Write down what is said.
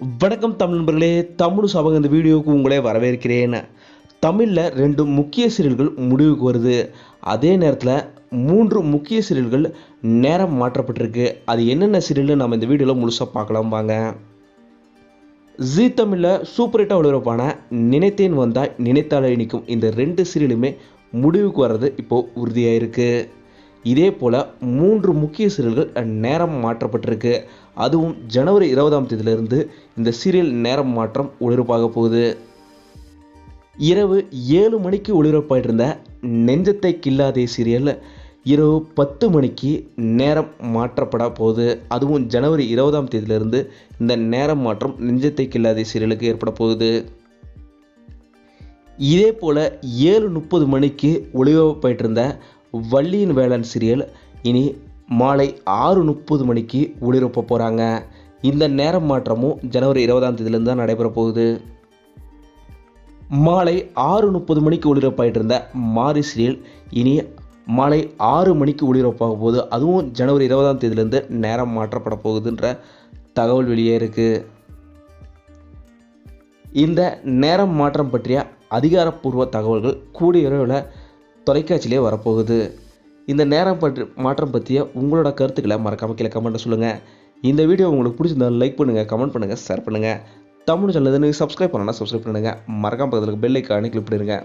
வணக்கம் தமிழ் நண்பர்களே தமிழ் சபகம் இந்த வீடியோவுக்கு உங்களே வரவேற்கிறேன். தமிழில் ரெண்டு முக்கிய சீரியல்கள் முடிவுக்கு வருது. அதே நேரத்தில் மூன்று முக்கிய சீரியல்கள் நேரம் மாற்றப்பட்டிருக்கு. அது என்னென்ன சீரியல்னு நம்ம இந்த வீடியோவில் முழுசாக பார்க்கலாம் வாங்க. ஜீ தமிழில் சூப்பர் ஹிட்டாக ஒளிபரப்பான நினைத்தேன் வந்தால் நினைத்தாலே நிற்கும் இந்த ரெண்டு சீரியலுமே முடிவுக்கு வர்றது இப்போது உறுதியாக இருக்குது இதே போல் மூன்று முக்கிய சீரியல்கள் நேரம் மாற்றப்பட்டிருக்கு. அதுவும் ஜனவரி இருபதாம் தேதியிலிருந்து இந்த சீரியல் நேரம் மாற்றம் ஒளிபரப்பாக போகுது. இரவு ஏழு மணிக்கு ஒளிபரப்பாயிட்டு இருந்த நெஞ்சத்தை கில்லாதே சீரியல் இரவு பத்து மணிக்கு நேரம் மாற்றப்பட போகுது. அதுவும் ஜனவரி இருபதாம் தேதியிலிருந்து இந்த நேரம் மாற்றம் நெஞ்சத்தை கில்லாதே சீரியலுக்கு ஏற்பட போகுது. இதே போல் ஏழு முப்பது மணிக்கு ஒளிபரப்பாயிட்டு இருந்த வள்ளியின் வேளாண் சீரியல் இனி மாலை ஆறு முப்பது மணிக்கு ஒளிரப்ப போகிறாங்க இந்த நேரம் மாற்றமும் ஜனவரி இருபதாம் தேதியிலேருந்து தான் நடைபெற போகுது. மாலை ஆறு முப்பது மணிக்கு ஒளிரப்பாயிட்டு இருந்த மாரி சீரியல் இனி மாலை ஆறு மணிக்கு ஒளிரப்பாக போகுது. அதுவும் ஜனவரி இருபதாம் தேதியிலேருந்து நேரம் மாற்றப்பட போகுதுன்ற தகவல் வெளியே இருக்குது இந்த நேரம் மாற்றம் பற்றிய அதிகாரப்பூர்வ தகவல்கள் கூடிய விரைவில் தொலைக்காட்சியிலே வரப்போகுது. இந்த நேரம் பற்றி மாற்றம் பற்றிய உங்களோட கருத்துக்களை மறக்காமல் கீழே கமெண்ட்டை சொல்லுங்கள் இந்த வீடியோ உங்களுக்கு பிடிச்சிருந்தாலும் லைக் பண்ணுங்கள் கமெண்ட் பண்ணுங்கள் ஷேர் பண்ணுங்கள் தமிழ் சேனல் சப்ஸ்கிரைப் பண்ணணும்னா சப்ஸ்கிரைப் பண்ணுங்கள் மறக்காம பக்கத்தில் பெல் ஐக்கானே கிளிக் பண்ணிடுங்க.